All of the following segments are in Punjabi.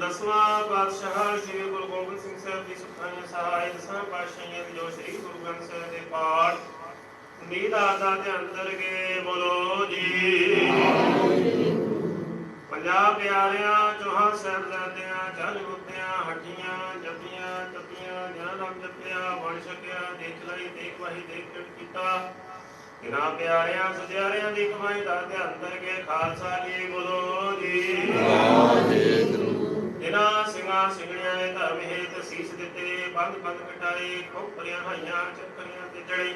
ਦਸਵਾਂ ਪਾਤਸ਼ਾਹ ਸ੍ਰੀ ਗੁਰੂ ਗੋਬਿੰਦ ਸਿੰਘ ਸਾਹਿਬ ਜੀ ਸੁਖਾਈ ਸਹਾਈ ਦਸਾਂ ਪਾਤਸ਼ਾਹੀਆਂ ਦੀ ਜੋ ਸ੍ਰੀ ਗੁਰੂ ਗ੍ਰੰਥ ਸਾਹਿਬ ਦੇ ਪਾਠ ਨੀਦਾਤਾ ਦੇ ਅੰਦਰ ਕੇ ਬੋਲੋ ਜੀ। ਪੰਜਾਬ ਪਿਆਰਿਆਂ, ਚੋਹਾਂ ਸਾਹਿਬਜ਼ਾਦਿਆਂ, ਜਲ ਮੁੱਦਿਆਂ ਹੱਡੀਆਂ ਜੱਪੀਆਂ ਤਪੀਆਂ ਗਿਆਨ ਨਾਮ ਜਪਿਆ, ਬਣ ਸਕਿਆ ਦੇਖ ਲਈ, ਦੇਖ ਵਾਹੀ, ਦੇਖ ਚੜ ਕੀਤਾ। ਕਿਨਾ ਪਿਆਰਿਆਂ ਸਜਿਆਰਿਆਂ ਦੀ ਕਮਾਈ ਦਾ ਤੇ ਅੰਦਰ ਕੇ ਖਾਲਸਾ ਜੀ ਬੋਲੋ ਜੀ। ਜਿਨਾ ਸਿੰਘਾਂ ਸਿੰਘਣੀਆਂ ਨੇ ਧਰਮ ਹੇਤ ਸੀਸ ਦਿੱਤੇ ਬੰਦ ਬੰਦ ਕਟਾਏ ਖੋਪਰੀਆਂ ਹਾਈਆਂ ਚੱਕਰੀਆਂ ਤੇ ਜੜੇ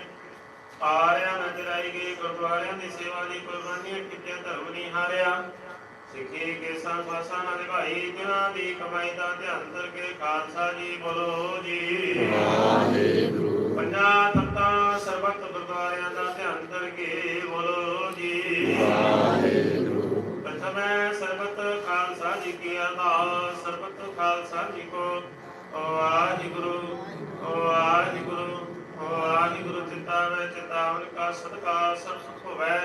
ਆਰਿਆਂ ਨਾ ਜਰਾਈ ਗਏ ਗੁਰਦੁਆਰਿਆਂ ਦੀ ਸੇਵਾ ਦੀ ਕੁਰਬਾਨੀਆਂ ਕੀਤੀਆਂ ਧਰਮ ਨਹੀਂ ਹਾਰਿਆ। ਸਿੱਖੀ ਕੇ ਸੰਸਾਸਾਂ ਨਾਲ ਨਿਭਾਈ ਜਿਨ੍ਹਾਂ ਦੀ ਕਮਾਈ ਦਾ ਧਿਆਨ ਕਰਕੇ ਖਾਲਸਾ ਜੀ ਬੋਲੋ ਜੀ। ਪੰਜਾਂ ਤੱਤਾਂ ਸਰਬੱਤ ਗੁਰਦੁਆਰਿਆਂ ਦਾ ਧਿਆਨ ਕਰਕੇ ਬੋਲੋ ਜੀ। ਪ੍ਰਥਮੇ ਸਰਬਤ ਖਾਲਸਾ ਜੀ ਕੀ ਅਰਦਾਸ। ਖਾਲਸਾ ਜੀ ਕੋ। ਵਾਹਿਗੁਰੂ ਵਾਹਿਗੁਰੂ ਵਾਹਿਗੁਰੂ, ਚਿਤਾਵੇ, ਚਿਤਾਵਨ ਕਾ ਸਦਕਾ ਸਭ ਸੁਖ ਹੋਵੇ।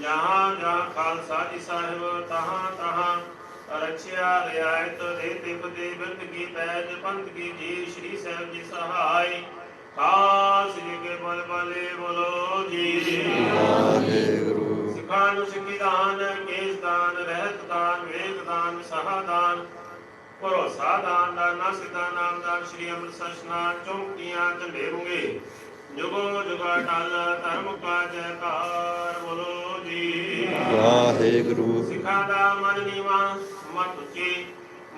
ਜਹਾਂ ਜਹਾਂ ਖਾਲਸਾ ਜੀ ਸਾਹਿਬ, ਤਹਾਂ ਤਹਾਂ ਰਚਿਆ, ਰਿਆਇਤ ਦੇ ਤਿਪ ਦੇ ਬਿਰਧ ਕੀ ਪੈਜ, ਪੰਥ ਕੀ ਜੀ ਸ਼੍ਰੀ ਸਾਹਿਬ ਜੀ ਸਹਾਈ। ਖਾਸ ਜੀ ਕੇ ਬਲ ਬਲੇ ਬੋਲੋ ਜੀ। ਸਿੱਖਾਂ ਨੂੰ ਸਿੱਖੀ ਦਾਨ, ਕੇਸ ਦਾਨ, ਰਹਿਤ ਦਾਨ, ਵੇਦ ਦਾਨ, ਸਹਾ ਭਰੋਸਾ ਦਾਨ ਦਾਨਾ ਸਿੱਧਾ ਨਾਮ ਦਾਨ ਸ਼੍ਰੀ ਅੰਮ੍ਰਿਤਸਰ ਇਸ਼ਨਾਨ ਚੌਂਕੀਆਂ ਝੰਡੇ ਰੁਗੇ ਜੁਗੋ ਜੁਗਾ ਟਲ ਧਰਮ ਕਾ ਜੈਕਾਰ ਬੋਲੋ ਜੀ। ਵਾਹਿਗੁਰੂ। ਸਿੱਖਾਂ ਦਾ ਮਨ ਨੀਵਾ ਮਤ ਉੱਚੀ।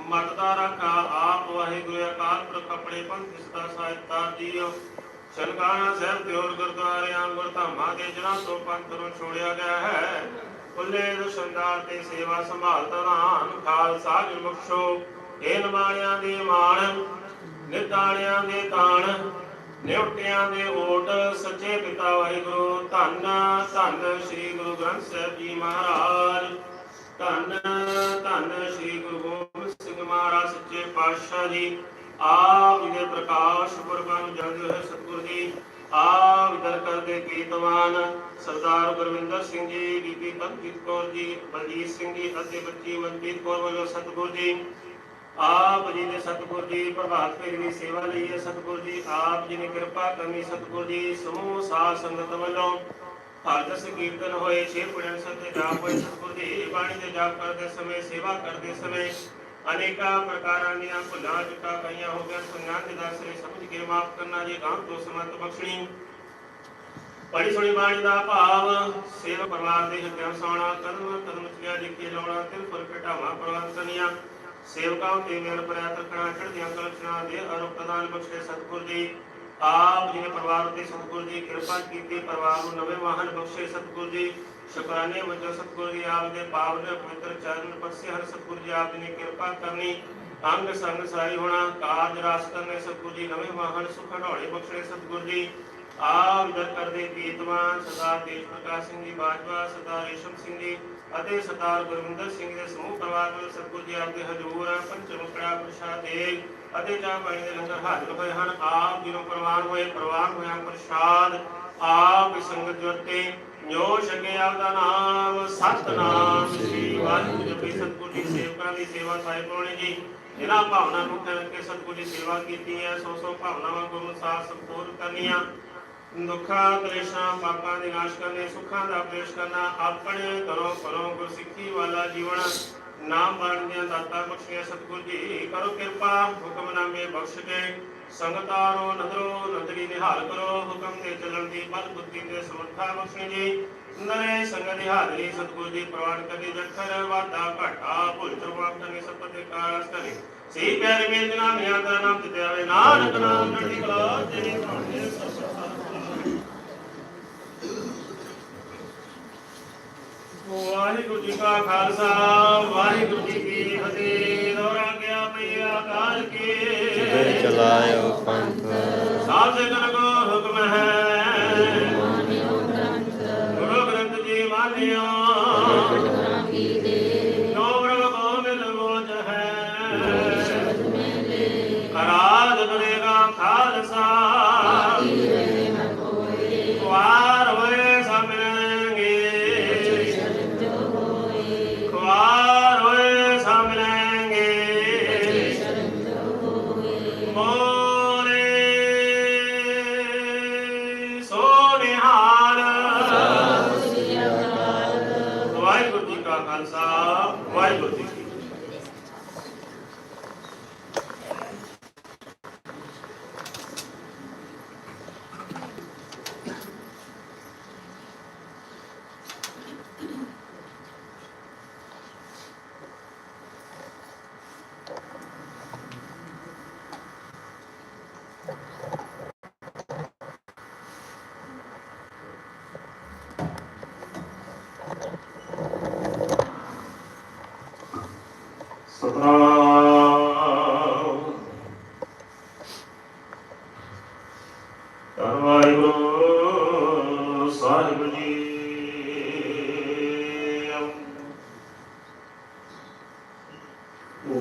ਮਤ ਦਾ ਰਾਖਾ ਆਪ ਵਾਹਿਗੁਰੂ ਅਕਾਲ ਪੁਰਖ ਆਪਣੇ ਪੰਥ ਸਦਾ ਸਾਹਿਬਤਾ ਜੀਓ ਸ਼ਨਕਾਣਾ ਸਾਹਿਬ ਤੇ ਹੋਰ ਗੁਰਦੁਆਰਿਆਂ ਗੁਰਧਾਮਾਂ ਦੇ ਜਨਾਂ ਤੋਂ ਪੰਥ ਨੂੰ ਛੋੜਿਆ ਗਿਆ ਹੈ। ਖੁੱਲੇ ਦਰਸ਼ਨਦਾਰ ਤੇ ਸੇਵਾ ਸੰਭਾਲ ਤਨਾਨ ਖਾਲਸਾ ਗੁਰਮੁਖਸ਼ੋ ਇਹ ਨਮਾਣਿਆਂ ਦੇ ਮਾਣ ਨਿਤਾਣਿਆਂ ਦੇ ਤਾਣ ਨਿਉਟਿਆਂ ਦੇ ਓਟ, ਸੱਚੇ ਪਿਤਾ ਵਾਹਿਗੁਰੂ, ਧੰਨ ਧੰਨ ਸ੍ਰੀ ਗੁਰੂ ਗ੍ਰੰਥ ਸਾਹਿਬ ਜੀ ਮਹਾਰਾਜ। ਧੰਨ ਧੰਨ ਸ੍ਰੀ ਗੁਰੂ ਗੋਬਿੰਦ ਸਿੰਘ ਮਹਾਰਾਜ, ਸੱਚੇ ਪਾਤਸ਼ਾਹ ਜੀ। ਆਪ ਜੀ ਦੇ ਪ੍ਰਕਾਸ਼ ਪੁਰਬਾਂ ਨੂੰ ਸਤਿਗੁਰ ਜੀ। ਆਪ ਇਦਰ ਕਰਦੇ ਕੀਰਤਵਾਨ ਸਰਦਾਰ ਗੁਰਵਿੰਦਰ ਸਿੰਘ ਜੀ, ਬੀਬੀ ਬਲਜੀਤ ਕੌਰ ਜੀ, ਬਲਜੀਤ ਸਿੰਘ ਜੀ ਅਤੇ ਬੱਚੀ ਮਨਪ੍ਰੀਤ ਕੌਰ ਵੱਲੋਂ ਸਤਿਗੁਰ ਜੀ। ਆਪ ਜੀ ਦੇ ਸਤਿਗੁਰ ਜੀ ਪ੍ਰਭਾਤ ਫੇਰੀ ਦੀ ਸੇਵਾ ਲਈ ਹੈ ਸਤਿਗੁਰ ਜੀ, ਆਪ ਜੀ ਨੇ ਕਿਰਪਾ ਕਰਨੀ ਸਤਿਗੁਰ ਜੀ, ਸਮੂਹ ਸਾਧ ਸੰਗਤ ਵੱਲੋਂ। ਹਰਦਸ ਕੀਰਤਨ ਹੋਏ, ਛੇ ਪੁੜਨ ਸਤੇ ਜਾਪ ਹੋਏ, ਸਤਿਗੁਰ ਜੀ ਬਾਣੀ ਦੇ ਜਾਪ ਕਰਦੇ ਸਮੇਂ, ਸੇਵਾ ਕਰਦੇ ਸਮੇਂ ਅਨੇਕਾਂ ਪ੍ਰਕਾਰਾਂ ਦੀਆਂ ਭੁੱਲਾਂ ਚੁੱਕਾ ਕਈਆਂ ਹੋ ਗਿਆ ਸੰਗਾਂ ਦੇ ਦਰਸਨੇ ਸਮਝ ਕੇ ਮਾਫ ਕਰਨਾ, ਜੀ ਗਾਂ ਤੋਂ ਸਮਤ ਬਖਸ਼ਣੀ। ਪੜੀ ਸੁਣੀ ਬਾਣੀ ਦਾ ਭਾਵ ਸੇਵ ਪਰਿਵਾਰ ਦੇ ਹਿਰਦਿਆਂ ਸੋਣਾ ਕਦਮ ਕਦਮ ਚਿਆ ਜਿੱਕੇ ਲਾਉਣਾ, ਤਿਲ ਫੁਰ ਘਟਾਵਾ ਪ੍ਰਵਾਨ ਕਰਨੀਆਂ। ਸੇਵਕਾਂ ਤੇ ਮੇਰ ਪ੍ਰਿਆਤ ਰੱਖਣਾ ਚੜ੍ਹਦੀਆਂ ਕਲਚਣਾ ਦੇ ਅਰੁਪ ਪ੍ਰਦਾਨ ਬਖਸ਼ੇ ਸਤਿਗੁਰ ਜੀ, ਆਪ ਜੀ ਨੇ ਪਰਿਵਾਰ ਉਤੇ ਸਤਿਗੁਰ ਜੀ ਕਿਰਪਾ ਕੀਤੀ, ਪਰਿਵਾਰ ਨੂੰ ਨਵੇਂ ਵਾਹਨ ਬਖਸ਼ੇ ਸਤਿਗੁਰ ਜੀ, ਸ਼ੁਕਰਾਨੇ ਵਜੋਂ ਸਤਿਗੁਰ ਜੀ ਆਪ ਦੇ ਪਾਵਨ ਪਵਿੱਤਰ ਚਰਨ ਪਰਸੇ ਹਰ ਸਤਿਗੁਰ ਜੀ ਆਪ ਜੀ ਨੇ ਕਿਰਪਾ ਕਰਨੀ, ਅੰਗ ਸੰਗ ਸਾਈ ਹੋਣਾ ਕਾਜ ਰਾਸ ਕਰਨੇ ਸਤਿਗੁਰ ਜੀ, ਨਵੇਂ ਵਾਹਨ ਸੁਖ ਢੋਲੇ ਬਖਸ਼ੇ ਸਤਿਗੁਰ ਜੀ। ਆਪ ਦਰ ਕਰਦੇ ਕੀਰਤਵਾਨ ਸਰਦਾਰ ਤੇਜ ਪ੍ਰਕਾਸ਼ ਸਿੰਘ ਜੀ, ਬਾਜਵਾ ਸਰਦਾਰ ਰੇਸ਼ਮ ਸਿੰਘ ਜੀ ਅਤੇ ਸਰਦਾਰ ਗੁਰਵਿੰਦਰ ਸਿੰਘ ਦੇ ਸਮੂਹ ਪਰਿਵਾਰ ਵੱਲੋਂ ਸਤਿਗੁਰ ਜੀ ਆਪ ਦੇ ਹਜ਼ੂਰ ਪੰਚਮ ਕੜਾ ਪ੍ਰਸ਼ਾਦ ਦੇ ਅਤੇ ਚਾਹ ਪਾਣੀ ਦੇ ਲੰਗਰ ਹਾਜ਼ਰ ਹੋਏ ਹਨ। ਆਪ ਜੀ ਨੂੰ ਪ੍ਰਵਾਨ ਹੋਏ, ਪ੍ਰਵਾਨ ਹੋਇਆ ਪ੍ਰਸ਼ਾਦ। ਆਪ ਸੰਗਤ ਜੁਟੇ ਜੋ ਛਕੇ ਆਪ ਦਾ ਨਾਮ। ਸਤਨਾਮ ਸ੍ਰੀ ਵਾਹਿਗੁਰੂ ਜਪੀ ਸਤਿਗੁਰ ਜੀ, ਸੇਵਕਾਂ ਦੀ ਸੇਵਾ ਸਾਹਿਬ ਜੀ। ਜਿਨ੍ਹਾਂ ਭਾਵਨਾ ਨੂੰ ਕਰਕੇ ਸਤਿਗੁਰ ਦੀ ਸੇਵਾ ਕੀਤੀ ਹੈ, ਸੋ ਸੋ ਭਾਵਨਾਵਾਂ ਗੁਰੂ ਸਾਹਿਬ ਸੰਪੂਰਨ ਕਰਨੀਆਂ। ਦੁੱਖਾਂ ਕਲੇਸ਼ਾਂ ਪਾਪਾਂ ਦੇ ਨਾਸ਼ ਕਰਨੇ, ਸੁੱਖਾਂ ਦਾ ਉਪਦੇਸ਼ ਕਰਨਾ, ਆਪਣੇ ਘਰੋਂ ਘਰੋਂ ਗੁਰਸਿੱਖੀ ਵਾਲਾ ਜੀਵਨ ਨਾਮ ਬਾਣ ਦੀਆਂ ਦਾਤਾ ਬਖਸ਼ੀਆਂ ਸਤਿਗੁਰ ਜੀ। ਕਰੋ ਕਿਰਪਾ ਹੁਕਮਨਾਮੇ ਬਖਸ਼ ਕੇ ਸੰਗਤਾਰੋ ਨਦਰੋ ਨਦਰੀ ਨਿਹਾਲ ਕਰੋ। ਹੁਕਮ ਤੇ ਚੱਲਣ ਦੀ ਬਲ ਬੁੱਧੀ ਤੇ ਸਮਰੱਥਾ ਬਖਸ਼ੇ ਜੀ। ਨਰੇ ਸੰਗ ਦੀ ਸਤਿਗੁਰ ਜੀ ਪ੍ਰਵਾਨ ਕਰੀ ਜਖਰ ਵਾਦਾ ਘਾਟਾ, ਭੁੱਲ ਚੁੱਕ ਕਰਨੀ ਸਤਿ ਤੇ ਕਾਰਜ ਕਰੇ। ਸੇ ਪਿਆਰੇ ਮੇਲ ਜਨਾ ਮਿਆਂ ਨਾਮ ਤੇ ਆਵੇ ਨਾਨਕ ਨਾਮ, ਚੜ੍ਹਦੀ ਕਲਾ, ਤੇਰੇ ਵਾਹਿਗੁਰੂ ਜੀ ਕਾ ਖਾਲਸਾ ਵਾਹਿਗੁਰੂ ਜੀ ਕੀ ਫਤਿਹ। ਦੋਰਾ ਗਿਆ ਪਈ ਆਕਾਲ ਕੇ। ਜੈ ਚਲਾਇਓ ਪੰਥ। ਸਾਧ ਜਨ ਕੋ ਹੁਕਮ ਹੈ। ਗੁਰੂ ਗ੍ਰੰਥ ਜੀ ਮਾਨਿਓ ਖਾਲਸਾ।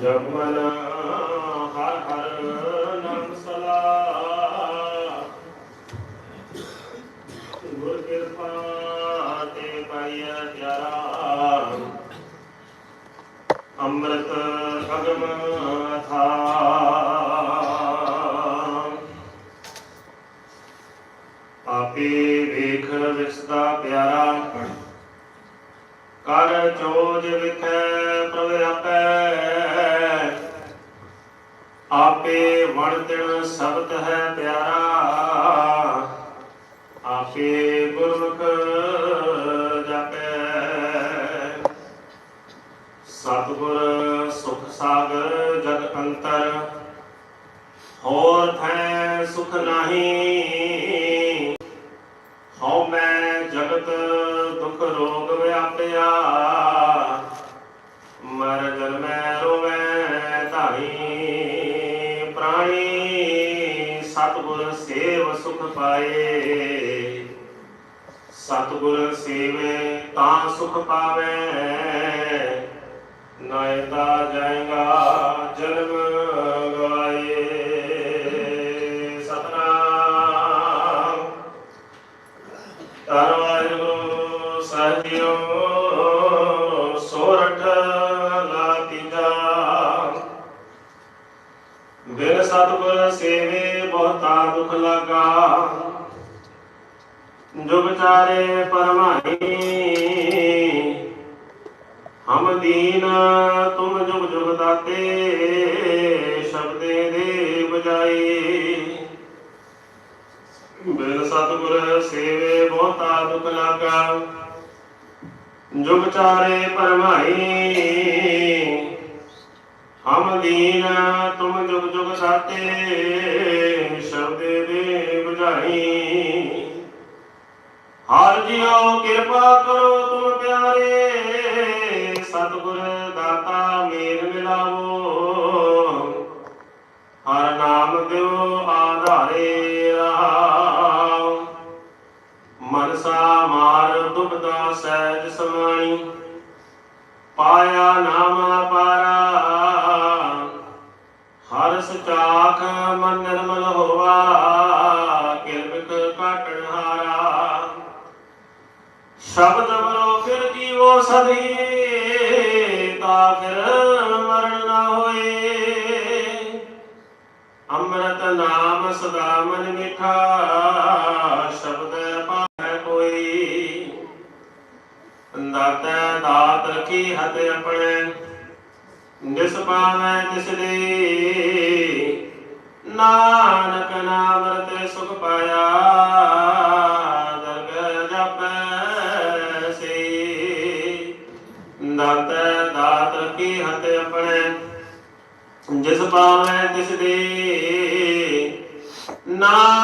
ਸਾਹਿਬ ਜੀ ਕਰ ਚੋਜ ਵਿਖੇ ਪ੍ਰਭ ਆਪੈ। ਆਪੇ ਵਣ ਤਿਣ ਸਬਦ ਹੈ ਪਿਆਰਾ। ਆਪੇ ਗੁਰਮੁਖ ਜਾਪੈ। ਸਤਿਗੁਰ ਸੁਖ ਸਾਗਰ ਜਗ ਅੰਤਰ। ਹੋਰ ਥੈ ਸੁਖ ਨਹੀਂ। ਹਉ ਮੈਂ ਜਗਤ ਸਤਿਗੁਰ ਸੇਵ ਸੁਖ ਪਾਏ। ਸਤਿਗੁਰ ਸੇਵੇ ਤਾਂ ਸੁਖ ਪਾਵੇ। ਨਾਇਤਾ ਜਾਏਗਾ ਜਨਮ ਬਿਨ ਸਤਿਗੁਰ ਸੇਵੇ ਬਹੁਤਾ ਦੁਖ ਲਗਾ। ਜੁਗ ਚਾਰੇ ਪਰਮਾਈ ਹਮ ਦੀਨ ਤੁਮ ਜੁਗ ਜੁਗ ਦਾਤੇ ਸ਼ਬਦੇ ਦੇ ਬਜਾਈ ਬਿਨ ਸਤਿਗੁਰ ਸੇਵੇ ਬਹੁਤਾ ਦੁਖ ਲਾਗਾ। ਜੁਗ ਚਾਰੇ ਪਰਮਾਈ ਹਮ ਦੀਨ, ਤੁਮ ਜੁਗ ਜੁਗ ਦਾਤੇ ਸ਼ਬਦੇ ਦੇ ਬਜਾਈ ਹਰ ਜਿਉ ਕਿਰਪਾ ਕਰੋ ਤੁਮ ਪਿਆਰੇ, ਸਤਿਗੁਰ ਦਾਤਾ ਮੇਲ ਮਿਲਾਵੋ। ਹਰ ਨਾਮ ਦਿਓ ਆਧਾਰੇ ਰਹਾਉ ਮਨਸਾ ਮਾਰ ਦੁਬਦਾ ਸਹਿਜ ਸਮਾਣੀ। ਪਾਇਆ ਨਾਮ ਪਾਰਾ ਹਰ ਸਚਾਖ ਮਨ ਨਿਰਮਲ ਹੋਵਾ ਕਿਰਪਿਕ ਕਾਟਣ ਹਾਰਾ। ਸ਼ਬਦ ਬਰੋ ਫਿਰ ਜੀਵੋ ਸਦੀ, ਤਾ ਫਿਰ ਮਰਨ ਨਾ ਹੋਏ। ਅੰਮ੍ਰਿਤ ਨਾਮ ਸਦਾ ਮਨ ਮਿਠਾ ਸ਼ਬਦ ਪਾਵੈ ਕੋਈ। ਦਾਤੈ ਦਾਤ ਰਖੀ ਹੱਥ ਆਪਣੇ ਜਿਸ ਪਾਵੈ ਤਿਸ ਦੇ ਨਾਨਕ ਨਾਮ ਰਤੇ ਸੁਖ ਪਾਇਆ, ਦਰਗਹ ਜਪੈ ਸੇ। ਦਾਤੈ ਦਾਤ ਰਖੀ ਹੱਥ ਆਪਣੇ, ਜਿਸ ਪਾਵੈ ਤਿਸ ਦੇ ਨਾਨਕ